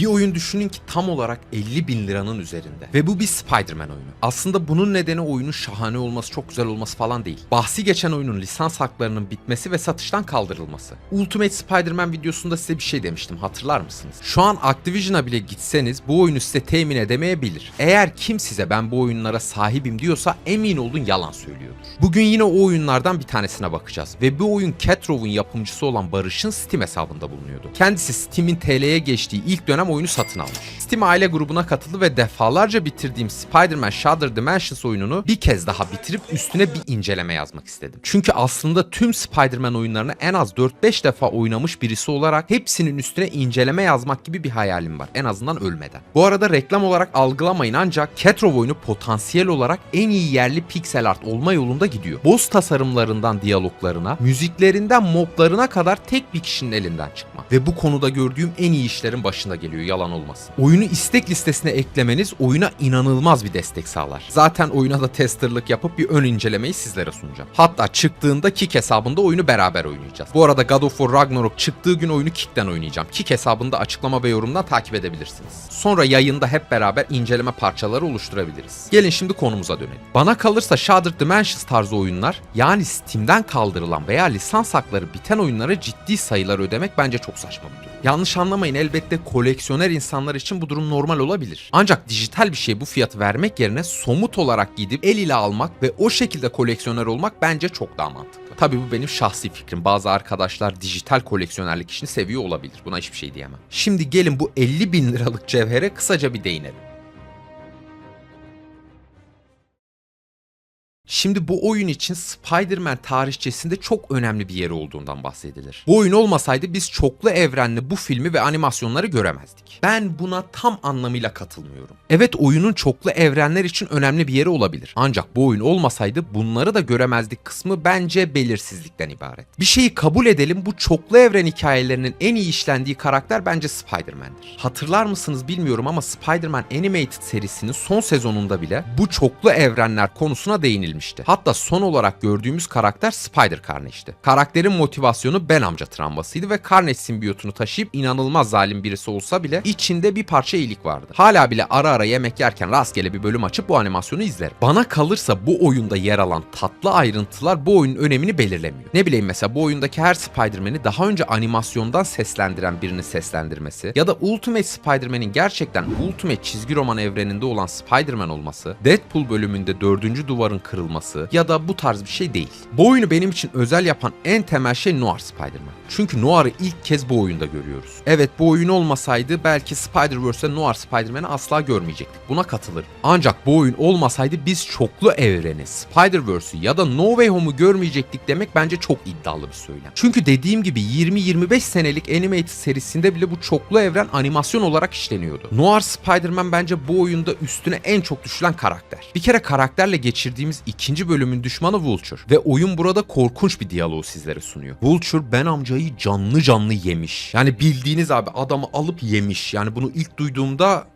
Bir oyun düşünün ki tam olarak 50 bin liranın üzerinde. Ve bu bir Spider-Man oyunu. Aslında bunun nedeni oyunun şahane olması, çok güzel olması falan değil. Bahsi geçen oyunun lisans haklarının bitmesi ve satıştan kaldırılması. Ultimate Spider-Man videosunda size bir şey demiştim hatırlar mısınız? Şu an Activision'a bile gitseniz bu oyunu size temin edemeyebilir. Eğer kim size ben bu oyunlara sahibim diyorsa emin olun yalan söylüyordur. Bugün yine o oyunlardan bir tanesine bakacağız. Ve bu oyun Catrov'un yapımcısı olan Barış'ın Steam hesabında bulunuyordu. Kendisi Steam'in TL'ye geçtiği ilk dönem oyunu satın almış. Steam aile grubuna katıldı ve defalarca bitirdiğim Spider-Man Shudder Dimensions oyununu bir kez daha bitirip üstüne bir inceleme yazmak istedim. Çünkü aslında tüm Spider-Man oyunlarını en az 4-5 defa oynamış birisi olarak hepsinin üstüne inceleme yazmak gibi bir hayalim var. En azından ölmeden. Bu arada reklam olarak algılamayın ancak Ketrov oyunu potansiyel olarak en iyi yerli pixel art olma yolunda gidiyor. Boss tasarımlarından diyaloglarına, müziklerinden moblarına kadar tek bir kişinin elinden çıkma. Ve bu konuda gördüğüm en iyi işlerin başında geliyor yalan olmasın. Oyunu istek listesine eklemeniz oyuna inanılmaz bir destek sağlar. Zaten oyuna da testerlık yapıp bir ön incelemeyi sizlere sunacağım. Hatta çıktığında Kik hesabında oyunu beraber oynayacağız. Bu arada God of War Ragnarok çıktığı gün oyunu Kik'ten oynayacağım. Kik hesabında açıklama ve yorumdan takip edebilirsiniz. Sonra yayında hep beraber inceleme parçaları oluşturabiliriz. Gelin şimdi konumuza dönelim. Bana kalırsa Shudder Dimensions tarzı oyunlar yani Steam'den kaldırılan veya lisans hakları biten oyunlara ciddi sayılar ödemek bence çok saçma bir durum. Yanlış anlamayın elbette koleksiyoner insanlar için bu durum normal olabilir. Ancak dijital bir şey bu fiyatı vermek yerine somut olarak gidip el ile almak ve o şekilde koleksiyoner olmak bence çok daha mantıklı. Tabii bu benim şahsi fikrim. Bazı arkadaşlar dijital koleksiyonerlik işini seviyor olabilir. Buna hiçbir şey diyemem. Şimdi gelin bu 50 bin liralık cevhere kısaca bir değinelim. Şimdi bu oyun için Spider-Man tarihçesinde çok önemli bir yeri olduğundan bahsedilir. Bu oyun olmasaydı biz çoklu evrenli bu filmi ve animasyonları göremezdik. Ben buna tam anlamıyla katılmıyorum. Evet oyunun çoklu evrenler için önemli bir yeri olabilir. Ancak bu oyun olmasaydı bunları da göremezdik kısmı bence belirsizlikten ibaret. Bir şeyi kabul edelim bu çoklu evren hikayelerinin en iyi işlendiği karakter bence Spider-Man'dir. Hatırlar mısınız bilmiyorum ama Spider-Man Animated serisinin son sezonunda bile bu çoklu evrenler konusuna değinilmişti. Hatta son olarak gördüğümüz karakter Spider Carnage'ti. Karakterin motivasyonu Ben amca travmasıydı ve Carnage simbiyotunu taşıyıp inanılmaz zalim birisi olsa bile içinde bir parça iyilik vardı. Hala bile ara ara yemek yerken rastgele bir bölüm açıp bu animasyonu izlerim. Bana kalırsa bu oyunda yer alan tatlı ayrıntılar bu oyunun önemini belirlemiyor. Ne bileyim mesela bu oyundaki her Spider-Man'i daha önce animasyondan seslendiren birinin seslendirmesi ya da Ultimate Spider-Man'in gerçekten Ultimate çizgi roman evreninde olan Spider-Man olması, Deadpool bölümünde dördüncü duvarın kırılması ya da bu tarz bir şey değil. Bu oyunu benim için özel yapan en temel şey Noir Spider-Man. Çünkü Noir'ı ilk kez bu oyunda görüyoruz. Evet bu oyun olmasaydı belki Spider-Verse'de Noir Spider-Man'i asla görmeyecektik. Buna katılırım. Ancak bu oyun olmasaydı biz çoklu evreni, Spider-Verse'ü ya da No Way Home'u görmeyecektik demek bence çok iddialı bir söylem. Çünkü dediğim gibi 20-25 senelik Animated serisinde bile bu çoklu evren animasyon olarak işleniyordu. Noir Spider-Man bence bu oyunda üstüne en çok düşülen karakter. Bir kere karakterle geçirdiğimiz ikinci bölümün düşmanı Vulture ve oyun burada korkunç bir diyaloğu sizlere sunuyor. Vulture Ben amcayı canlı canlı yemiş. Yani bildiğiniz abi adamı alıp yemiş. Yani bunu ilk duyduğumda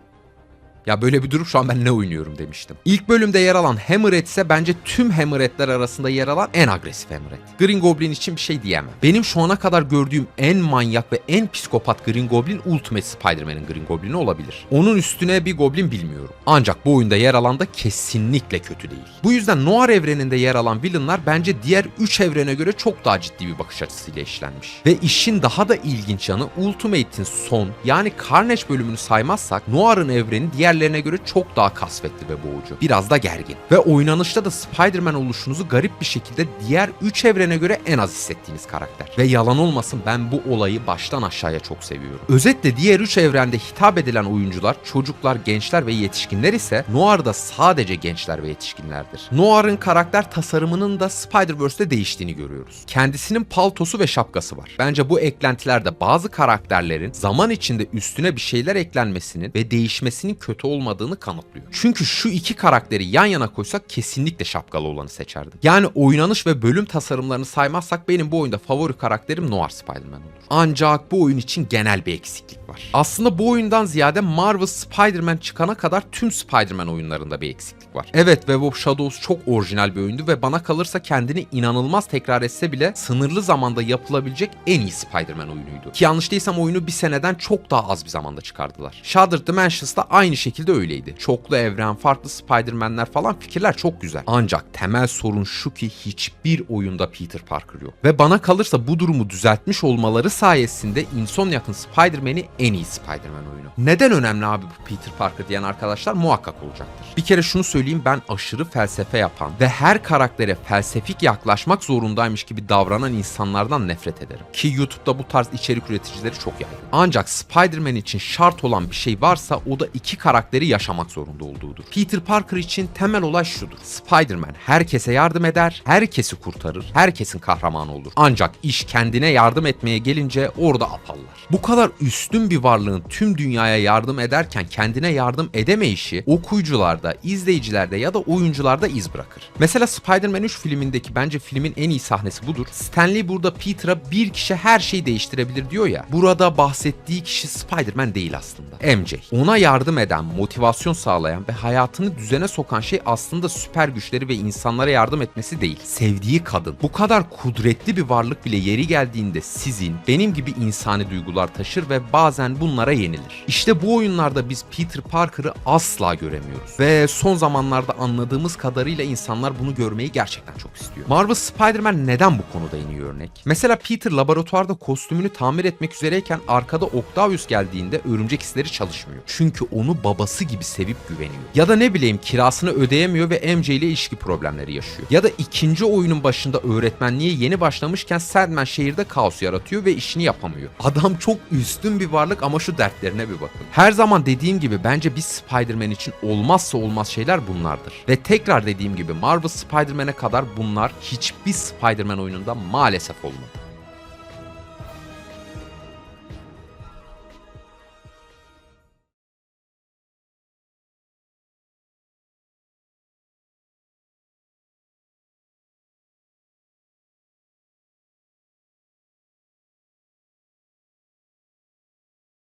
ya böyle bir durum şu an ben ne oynuyorum demiştim. İlk bölümde yer alan Hammerhead ise bence tüm Hammerhead'ler arasında yer alan en agresif Hammerhead. Green Goblin için bir şey diyemem. Benim şu ana kadar gördüğüm en manyak ve en psikopat Green Goblin Ultimate Spider-Man'in Green Goblin'i olabilir. Onun üstüne bir Goblin bilmiyorum. Ancak bu oyunda yer alan da kesinlikle kötü değil. Bu yüzden Noir evreninde yer alan villainlar bence diğer 3 evrene göre çok daha ciddi bir bakış açısıyla işlenmiş. Ve işin daha da ilginç yanı Ultimate'in son yani Carnage bölümünü saymazsak Noir'ın evreni diğer diğerlerine göre çok daha kasvetli ve boğucu. Biraz da gergin. Ve oynanışta da Spider-Man oluşunuzu garip bir şekilde diğer 3 evrene göre en az hissettiğiniz karakter. Ve yalan olmasın ben bu olayı baştan aşağıya çok seviyorum. Özetle diğer 3 evrende hitap edilen oyuncular çocuklar, gençler ve yetişkinler ise Noir'da sadece gençler ve yetişkinlerdir. Noir'ın karakter tasarımının da Spider-Verse'de değiştiğini görüyoruz. Kendisinin paltosu ve şapkası var. Bence bu eklentilerde bazı karakterlerin zaman içinde üstüne bir şeyler eklenmesinin ve değişmesinin kötü kötü olmadığını kanıtlıyor. Çünkü şu iki karakteri yan yana koysak kesinlikle şapkalı olanı seçerdim. Yani oynanış ve bölüm tasarımlarını saymazsak benim bu oyunda favori karakterim Noir Spider-Man olur. Ancak bu oyun için genel bir eksiklik var. Aslında bu oyundan ziyade Marvel Spider-Man çıkana kadar tüm Spider-Man oyunlarında bir eksiklik var. Evet Web of Shadows çok orijinal bir oyundu ve bana kalırsa kendini inanılmaz tekrar etse bile sınırlı zamanda yapılabilecek en iyi Spider-Man oyunuydu. Ki yanlış değilsem oyunu bir seneden çok daha az bir zamanda çıkardılar. Shattered Dimensions da aynı şekilde öyleydi. Çoklu evren, farklı Spider-Man'ler falan fikirler çok güzel. Ancak temel sorun şu ki hiçbir oyunda Peter Parker yok. Ve bana kalırsa bu durumu düzeltmiş olmaları sayesinde Insomniac'ın Spider-Man'i en iyi Spider-Man oyunu. Neden önemli abi bu Peter Parker diyen arkadaşlar muhakkak olacaktır. Bir kere şunu söyleyeyim ben aşırı felsefe yapan ve her karaktere felsefik yaklaşmak zorundaymış gibi davranan insanlardan nefret ederim. Ki YouTube'da bu tarz içerik üreticileri çok yaygın. Ancak Spider-Man için şart olan bir şey varsa o da iki karakteri yaşamak zorunda olduğudur. Peter Parker için temel olay şudur. Spider-Man herkese yardım eder, herkesi kurtarır, herkesin kahramanı olur. Ancak iş kendine yardım etmeye gelince orada apallar. Bu kadar üstün bir varlığın tüm dünyaya yardım ederken kendine yardım edemeyişi okuyucularda, izleyicilerde ya da oyuncularda iz bırakır. Mesela Spider-Man 3 filmindeki bence filmin en iyi sahnesi budur. Stanley burada Peter'a bir kişi her şeyi değiştirebilir diyor ya. Burada bahsettiği kişi Spider-Man değil aslında. MJ. Ona yardım eden, motivasyon sağlayan ve hayatını düzene sokan şey aslında süper güçleri ve insanlara yardım etmesi değil. Sevdiği kadın. Bu kadar kudretli bir varlık bile yeri geldiğinde sizin, benim gibi insani duygular taşır ve bazen bunlara yenilir. İşte bu oyunlarda biz Peter Parker'ı asla göremiyoruz. Ve son zamanlarda anladığımız kadarıyla insanlar bunu görmeyi gerçekten çok istiyor. Marvel Spider-Man neden bu konuda en iyi örnek? Mesela Peter laboratuvarda kostümünü tamir etmek üzereyken arkada Octavius geldiğinde örümcek hisleri çalışmıyor. Çünkü onu babası gibi sevip güveniyor. Ya da ne bileyim kirasını ödeyemiyor ve MJ ile ilişki problemleri yaşıyor. Ya da ikinci oyunun başında öğretmenliğe yeni başlamışken Sandman şehirde kaos yaratıyor ve işini yapamıyor. Adam çok üstün bir varlık ama şu dertlerine bir bakın. Her zaman dediğim gibi bence bir Spider-Man için olmazsa olmaz şeyler bunlardır. Ve tekrar dediğim gibi Marvel Spider-Man'e kadar bunlar hiçbir Spider-Man oyununda maalesef olmadı.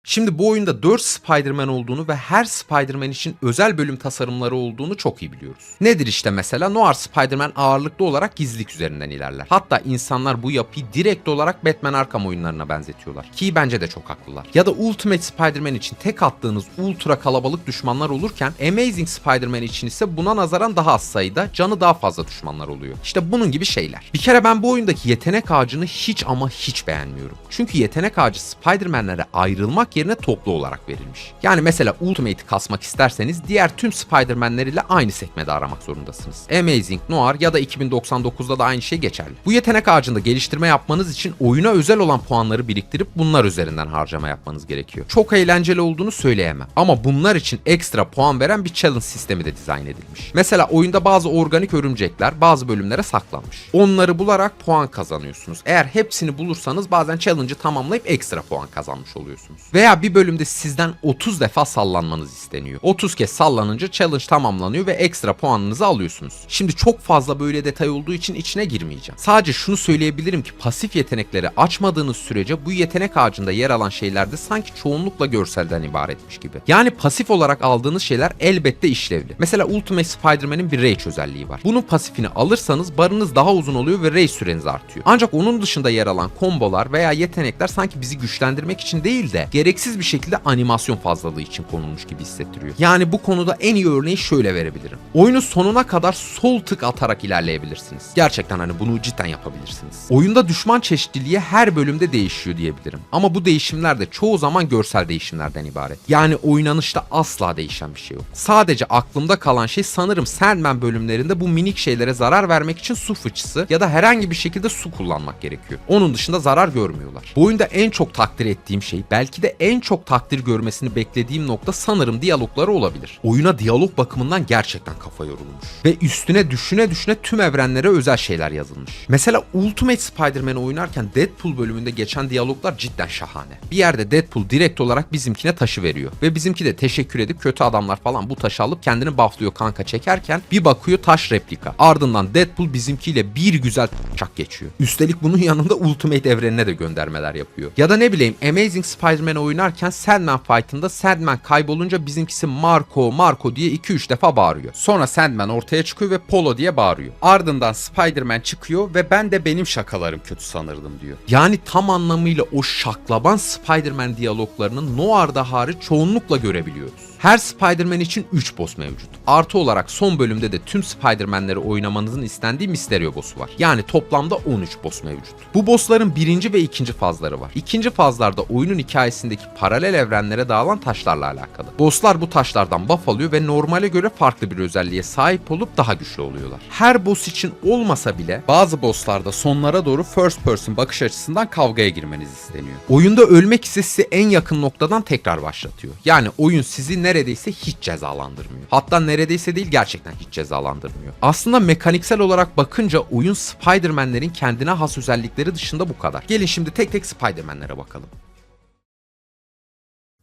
Şimdi bu oyunda 4 Spider-Man olduğunu ve her Spider-Man için özel bölüm tasarımları olduğunu çok iyi biliyoruz. Nedir işte mesela Noir Spider-Man ağırlıklı olarak gizlilik üzerinden ilerler. Hatta insanlar bu yapıyı direkt olarak Batman Arkham oyunlarına benzetiyorlar. Ki bence de çok haklılar. Ya da Ultimate Spider-Man için tek attığınız ultra kalabalık düşmanlar olurken Amazing Spider-Man için ise buna nazaran daha az sayıda canı daha fazla düşmanlar oluyor. İşte bunun gibi şeyler. Bir kere ben bu oyundaki yetenek ağacını hiç ama hiç beğenmiyorum. Çünkü yetenek ağacı Spider-Man'lere ayrılmak yerine toplu olarak verilmiş. Yani mesela Ultimate'i kasmak isterseniz diğer tüm Spider-Man'ler ile aynı sekmede aramak zorundasınız. Amazing, Noir ya da 2099'da da aynı şey geçerli. Bu yetenek ağacında geliştirme yapmanız için oyuna özel olan puanları biriktirip bunlar üzerinden harcama yapmanız gerekiyor. Çok eğlenceli olduğunu söyleyemem. Ama bunlar için ekstra puan veren bir challenge sistemi de dizayn edilmiş. Mesela oyunda bazı organik örümcekler bazı bölümlere saklanmış. Onları bularak puan kazanıyorsunuz. Eğer hepsini bulursanız bazen challenge'ı tamamlayıp ekstra puan kazanmış oluyorsunuz. Veya bir bölümde sizden 30 defa sallanmanız isteniyor. 30 kez sallanınca challenge tamamlanıyor ve ekstra puanınızı alıyorsunuz. Şimdi çok fazla böyle detay olduğu için içine girmeyeceğim. Sadece şunu söyleyebilirim ki pasif yetenekleri açmadığınız sürece bu yetenek ağacında yer alan şeylerde sanki çoğunlukla görselden ibaretmiş gibi. Yani pasif olarak aldığınız şeyler elbette işlevli. Mesela Ultimate Spider-Man'in bir Rage özelliği var. Bunun pasifini alırsanız barınız daha uzun oluyor ve Rage süreniz artıyor. Ancak onun dışında yer alan kombolar veya yetenekler sanki bizi güçlendirmek için değil de gereksiz bir şekilde animasyon fazlalığı için konulmuş gibi hissettiriyor. Yani bu konuda en iyi örneği şöyle verebilirim. Oyunu sonuna kadar sol tık atarak ilerleyebilirsiniz. Gerçekten hani bunu cidden yapabilirsiniz. Oyunda düşman çeşitliliği her bölümde değişiyor diyebilirim. Ama bu değişimler de çoğu zaman görsel değişimlerden ibaret. Yani oynanışta asla değişen bir şey yok. Sadece aklımda kalan şey sanırım Sandman bölümlerinde bu minik şeylere zarar vermek için su fıçısı ya da herhangi bir şekilde su kullanmak gerekiyor. Onun dışında zarar görmüyorlar. Bu oyunda en çok takdir ettiğim şey belki de en çok takdir görmesini beklediğim nokta sanırım diyalogları olabilir. Oyuna diyalog bakımından gerçekten kafa yorulmuş. Ve üstüne düşüne düşüne tüm evrenlere özel şeyler yazılmış. Mesela Ultimate Spider-Man'ı oynarken Deadpool bölümünde geçen diyaloglar cidden şahane. Bir yerde Deadpool direkt olarak bizimkine taşı veriyor. Ve bizimki de teşekkür edip kötü adamlar falan bu taşı alıp kendini bufflıyor kanka çekerken bir bakıyor taş replika. Ardından Deadpool bizimkiyle bir güzel çak geçiyor. Üstelik bunun yanında Ultimate evrenine de göndermeler yapıyor. Ya da ne bileyim Amazing Spider-Man oynarken Sandman fight'ında Sandman kaybolunca bizimkisi Marco Marco diye 2-3 defa bağırıyor. Sonra Sandman ortaya çıkıyor ve Polo diye bağırıyor. Ardından Spider-Man çıkıyor ve ben de benim şakalarım kötü sanırdım diyor. Yani tam anlamıyla o şaklaban Spider-Man diyaloglarını Noir'da hariç çoğunlukla görebiliyoruz. Her Spider-Man için 3 boss mevcut. Artı olarak son bölümde de tüm Spider-Man'leri oynamanızın istendiği Mysterio boss'u var. Yani toplamda 13 boss mevcut. Bu bossların birinci ve ikinci fazları var. İkinci fazlarda oyunun hikayesindeki paralel evrenlere dağılan taşlarla alakalı. Bosslar bu taşlardan buff alıyor ve normale göre farklı bir özelliğe sahip olup daha güçlü oluyorlar. Her boss için olmasa bile bazı bosslarda sonlara doğru first person bakış açısından kavgaya girmeniz isteniyor. Oyunda ölmek ise en yakın noktadan tekrar başlatıyor. Yani oyun sizi neredeyse hiç cezalandırmıyor. Hatta neredeyse değil gerçekten hiç cezalandırmıyor. Aslında mekaniksel olarak bakınca oyun Spider-Man'lerin kendine has özellikleri dışında bu kadar. Gelin şimdi tek tek Spider-Man'lere bakalım.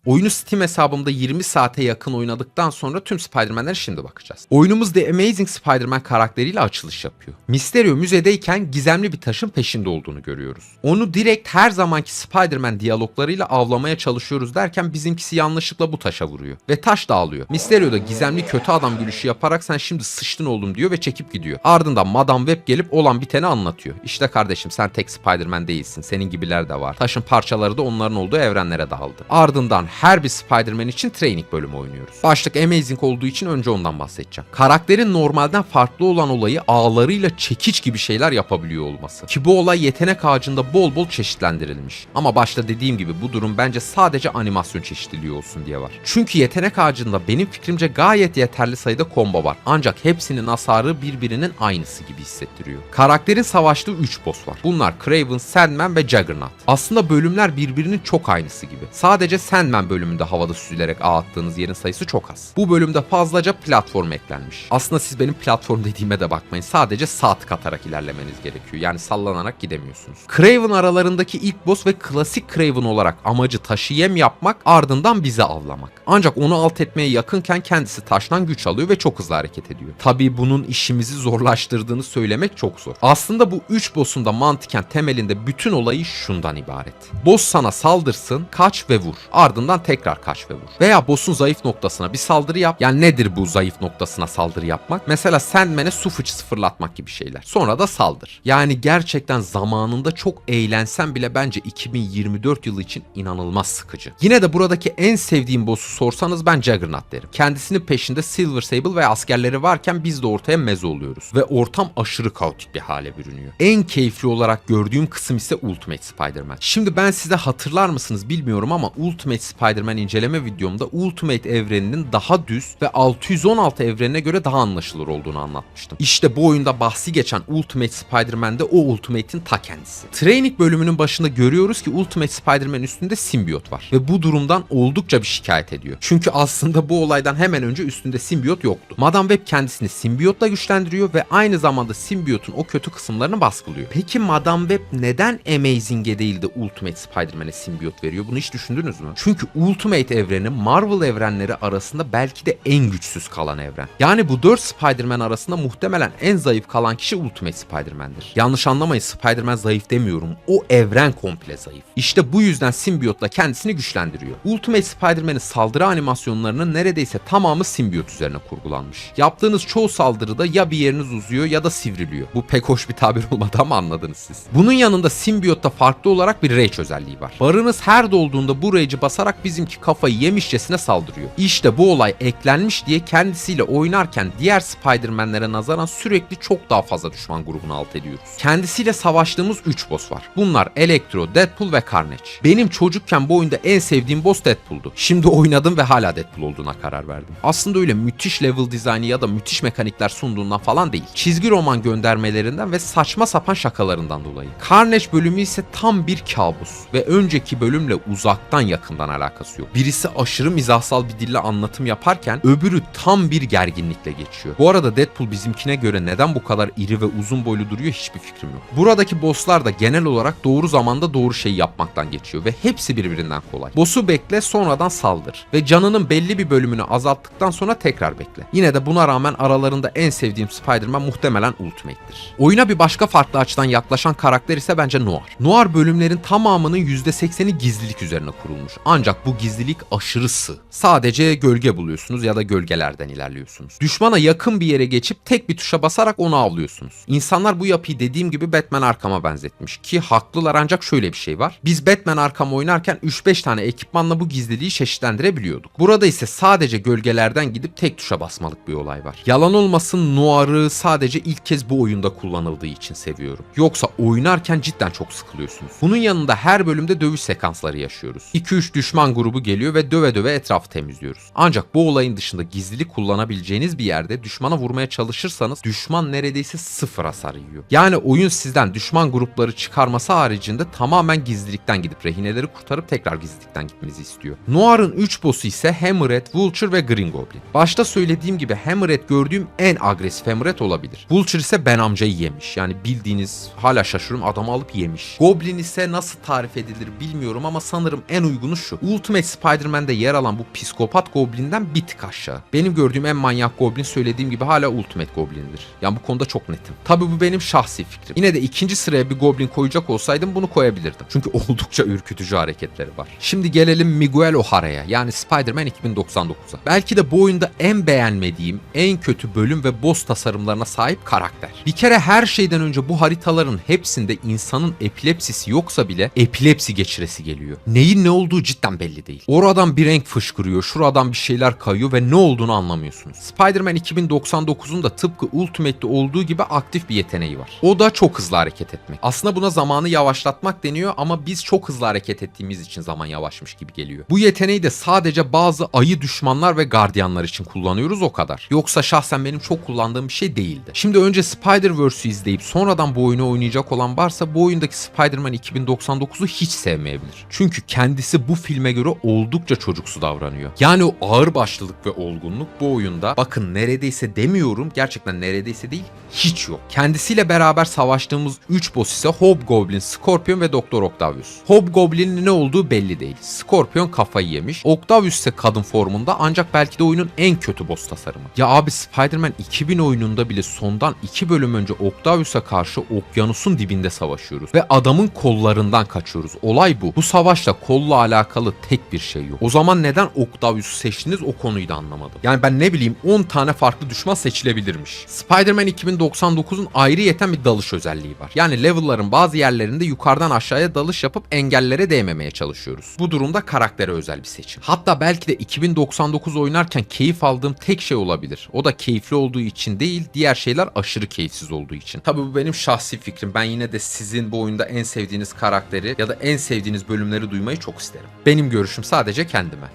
Oyunu Steam hesabımda 20 saate yakın oynadıktan sonra tüm Spider-Man'lere şimdi bakacağız. Oyunumuz The Amazing Spider-Man karakteriyle açılış yapıyor. Mysterio müzedeyken gizemli bir taşın peşinde olduğunu görüyoruz. Onu direkt her zamanki Spider-Man diyaloglarıyla avlamaya çalışıyoruz derken bizimkisi yanlışlıkla bu taşa vuruyor. Ve taş dağılıyor. Mysterio da gizemli kötü adam gülüşü yaparak sen şimdi sıçtın oğlum diyor ve çekip gidiyor. Ardından Madame Web gelip olan biteni anlatıyor. İşte kardeşim sen tek Spider-Man değilsin. Senin gibiler de var. Taşın parçaları da onların olduğu evrenlere dağıldı. Ardından her bir Spider-Man için training bölümü oynuyoruz. Başlık Amazing olduğu için önce ondan bahsedeceğim. Karakterin normalden farklı olan olayı ağlarıyla çekiç gibi şeyler yapabiliyor olması. Ki bu olay yetenek ağacında bol bol çeşitlendirilmiş. Ama başta dediğim gibi bu durum bence sadece animasyon çeşitliliği olsun diye var. Çünkü yetenek ağacında benim fikrimce gayet yeterli sayıda combo var. Ancak hepsinin hasarı birbirinin aynısı gibi hissettiriyor. Karakterin savaştığı 3 boss var. Bunlar Kraven, Sandman ve Juggernaut. Aslında bölümler birbirinin çok aynısı gibi. Sadece Sandman bölümünde havada süzülerek ağ attığınız yerin sayısı çok az. Bu bölümde fazlaca platform eklenmiş. Aslında siz benim platform dediğime de bakmayın. Sadece sağ tık atarak ilerlemeniz gerekiyor. Yani sallanarak gidemiyorsunuz. Kraven aralarındaki ilk boss ve klasik Kraven olarak amacı taşı yem yapmak ardından bizi avlamak. Ancak onu alt etmeye yakınken kendisi taştan güç alıyor ve çok hızlı hareket ediyor. Tabii bunun işimizi zorlaştırdığını söylemek çok zor. Aslında bu 3 boss'un da mantıken temelinde bütün olayı şundan ibaret. Boss sana saldırsın, kaç ve vur. Ardından tekrar kaç ve vur. Veya boss'un zayıf noktasına bir saldırı yap. Yani nedir bu zayıf noktasına saldırı yapmak? Mesela Sandman'e su fıçısı fırlatmak gibi şeyler. Sonra da saldır. Yani gerçekten zamanında çok eğlensen bile bence 2024 yılı için inanılmaz sıkıcı. Yine de buradaki en sevdiğim boss'u sorsanız ben Juggernaut derim. Kendisinin peşinde Silver Sable ve askerleri varken biz de ortaya meze oluyoruz. Ve ortam aşırı kaotik bir hale bürünüyor. En keyifli olarak gördüğüm kısım ise Ultimate Spider-Man. Şimdi ben size hatırlar mısınız bilmiyorum ama Ultimate Spider-Man inceleme videomda Ultimate evreninin daha düz ve 616 evrenine göre daha anlaşılır olduğunu anlatmıştım. İşte bu oyunda bahsi geçen Ultimate Spider-Man'de o Ultimate'in ta kendisi. Training bölümünün başında görüyoruz ki Ultimate Spider-Man üstünde simbiyot var ve bu durumdan oldukça bir şikayet ediyor. Çünkü aslında bu olaydan hemen önce üstünde simbiyot yoktu. Madame Web kendisini simbiyotla güçlendiriyor ve aynı zamanda simbiyotun o kötü kısımlarını baskılıyor. Peki Madame Web neden Amazing'e değil de Ultimate Spider-Man'e simbiyot veriyor? Bunu hiç düşündünüz mü? Çünkü Ultimate evreni Marvel evrenleri arasında belki de en güçsüz kalan evren. Yani bu 4 Spider-Man arasında muhtemelen en zayıf kalan kişi Ultimate Spider-Man'dir. Yanlış anlamayın Spider-Man zayıf demiyorum. O evren komple zayıf. İşte bu yüzden simbiyotla kendisini güçlendiriyor. Ultimate Spider-Man'in saldırı animasyonlarının neredeyse tamamı simbiyot üzerine kurgulanmış. Yaptığınız çoğu saldırıda ya bir yeriniz uzuyor ya da sivriliyor. Bu pek hoş bir tabir olmadı ama anladınız siz. Bunun yanında simbiyotta farklı olarak bir rage özelliği var. Barınız her dolduğunda bu rage'i basarak bizimki kafayı yemişçesine saldırıyor. İşte bu olay eklenmiş diye kendisiyle oynarken diğer Spider-Man'lere nazaran sürekli çok daha fazla düşman grubunu alt ediyoruz. Kendisiyle savaştığımız 3 boss var. Bunlar Electro, Deadpool ve Carnage. Benim çocukken bu oyunda en sevdiğim boss Deadpool'du. Şimdi oynadım ve hala Deadpool olduğuna karar verdim. Aslında öyle müthiş level dizaynı ya da müthiş mekanikler sunduğundan falan değil. Çizgi roman göndermelerinden ve saçma sapan şakalarından dolayı. Carnage bölümü ise tam bir kabus ve önceki bölümle uzaktan yakından alakası yok. Birisi aşırı mizahsal bir dille anlatım yaparken öbürü tam bir gerginlikle geçiyor. Bu arada Deadpool bizimkine göre neden bu kadar iri ve uzun boylu duruyor hiçbir fikrim yok. Buradaki bosslar da genel olarak doğru zamanda doğru şeyi yapmaktan geçiyor ve hepsi birbirinden kolay. Boss'u bekle sonradan saldır ve canının belli bir bölümünü azalttıktan sonra tekrar bekle. Yine de buna rağmen aralarında en sevdiğim Spider-Man muhtemelen Ultimate'tir. Oyuna bir başka farklı açıdan yaklaşan karakter ise bence Noir. Noir bölümlerin tamamının %80'i gizlilik üzerine kurulmuş. Ancak bu gizlilik aşırı sığ. Sadece gölge buluyorsunuz ya da gölgelerden ilerliyorsunuz. Düşmana yakın bir yere geçip tek bir tuşa basarak onu avlıyorsunuz. İnsanlar bu yapıyı dediğim gibi Batman Arkham'a benzetmiş ki haklılar ancak şöyle bir şey var. Biz Batman Arkham oynarken 3-5 tane ekipmanla bu gizliliği çeşitlendirebiliyorduk. Burada ise sadece gölgelerden gidip tek tuşa basmalık bir olay var. Yalan olmasın Noir'ı sadece ilk kez bu oyunda kullanıldığı için seviyorum. Yoksa oynarken cidden çok sıkılıyorsunuz. Bunun yanında her bölümde dövüş sekansları yaşıyoruz. 2-3 düşman grubu geliyor ve döve döve etrafı temizliyoruz. Ancak bu olayın dışında gizlilik kullanabileceğiniz bir yerde düşmana vurmaya çalışırsanız düşman neredeyse sıfır hasar yiyor. Yani oyun sizden düşman grupları çıkarması haricinde tamamen gizlilikten gidip rehineleri kurtarıp tekrar gizlilikten gitmenizi istiyor. Noir'ın 3 boss'u ise Hammerhead, Vulture ve Green Goblin. Başta söylediğim gibi Hammerhead gördüğüm en agresif Hammerhead olabilir. Vulture ise Ben amcayı yemiş. Yani bildiğiniz hala şaşırıyorum adamı alıp yemiş. Goblin ise nasıl tarif edilir bilmiyorum ama sanırım en uygunu şu. Ultimate Spider-Man'de yer alan bu psikopat Goblin'den bir tık aşağı. Benim gördüğüm en manyak Goblin söylediğim gibi hala Ultimate Goblin'dir. Yani bu konuda çok netim. Tabi bu benim şahsi fikrim. Yine de ikinci sıraya bir Goblin koyacak olsaydım bunu koyabilirdim. Çünkü oldukça ürkütücü hareketleri var. Şimdi gelelim Miguel O'Hara'ya yani Spider-Man 2099'a. Belki de bu oyunda en beğenmediğim, en kötü bölüm ve boss tasarımlarına sahip karakter. Bir kere her şeyden önce bu haritaların hepsinde insanın epilepsisi yoksa bile epilepsi geçiresi geliyor. Neyin ne olduğu cidden belli değil. Oradan bir renk fışkırıyor, şuradan bir şeyler kayıyor ve ne olduğunu anlamıyorsunuz. Spider-Man 2099'un da tıpkı Ultimate'de olduğu gibi aktif bir yeteneği var. O da çok hızlı hareket etmek. Aslında buna zamanı yavaşlatmak deniyor ama biz çok hızlı hareket ettiğimiz için zaman yavaşmış gibi geliyor. Bu yeteneği de sadece bazı ayı düşmanlar ve gardiyanlar için kullanıyoruz o kadar. Yoksa şahsen benim çok kullandığım bir şey değildi. Şimdi önce Spider-Verse'ü izleyip sonradan bu oyunu oynayacak olan varsa bu oyundaki Spider-Man 2099'u hiç sevmeyebilir. Çünkü kendisi bu filme göre oldukça çocuksu davranıyor. Yani o ağır başlılık ve olgunluk bu oyunda bakın neredeyse demiyorum gerçekten neredeyse değil hiç yok. Kendisiyle beraber savaştığımız 3 boss ise Hobgoblin, Scorpion ve Doktor Octavius. Hobgoblin'in ne olduğu belli değil. Scorpion kafayı yemiş. Octavius ise kadın formunda ancak belki de oyunun en kötü boss tasarımı. Ya abi Spider-Man 2000 oyununda bile sondan 2 bölüm önce Octavius'a karşı okyanusun dibinde savaşıyoruz. Ve adamın kollarından kaçıyoruz. Olay bu. Bu savaşla kolla alakalı tek bir şey yok. O zaman neden Octavius'u seçtiniz o konuyu da anlamadım. Yani ben ne bileyim 10 tane farklı düşman seçilebilirmiş. Spider-Man 2099'un ayrıyeten bir dalış özelliği var. Yani level'ların bazı yerlerinde yukarıdan aşağıya dalış yapıp engellere değmemeye çalışıyoruz. Bu durumda karaktere özel bir seçim. Hatta belki de 2099 oynarken keyif aldığım tek şey olabilir. O da keyifli olduğu için değil, diğer şeyler aşırı keyifsiz olduğu için. Tabii bu benim şahsi fikrim. Ben yine de sizin bu oyunda en sevdiğiniz karakteri ya da en sevdiğiniz bölümleri duymayı çok isterim. Benim görüşüm sadece kendime.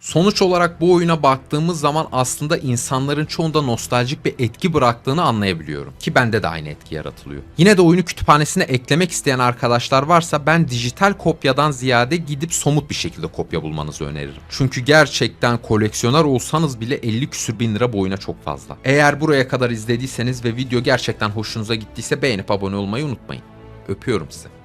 Sonuç olarak bu oyuna baktığımız zaman aslında insanların çoğunda nostaljik bir etki bıraktığını anlayabiliyorum. Ki bende de aynı etki yaratılıyor. Yine de oyunu kütüphanesine eklemek isteyen arkadaşlar varsa ben dijital kopyadan ziyade gidip somut bir şekilde kopya bulmanızı öneririm. Çünkü gerçekten koleksiyoner olsanız bile 50 küsür bin lira bu oyuna çok fazla. Eğer buraya kadar izlediyseniz ve video gerçekten hoşunuza gittiyse beğenip abone olmayı unutmayın. Öpüyorum sizi.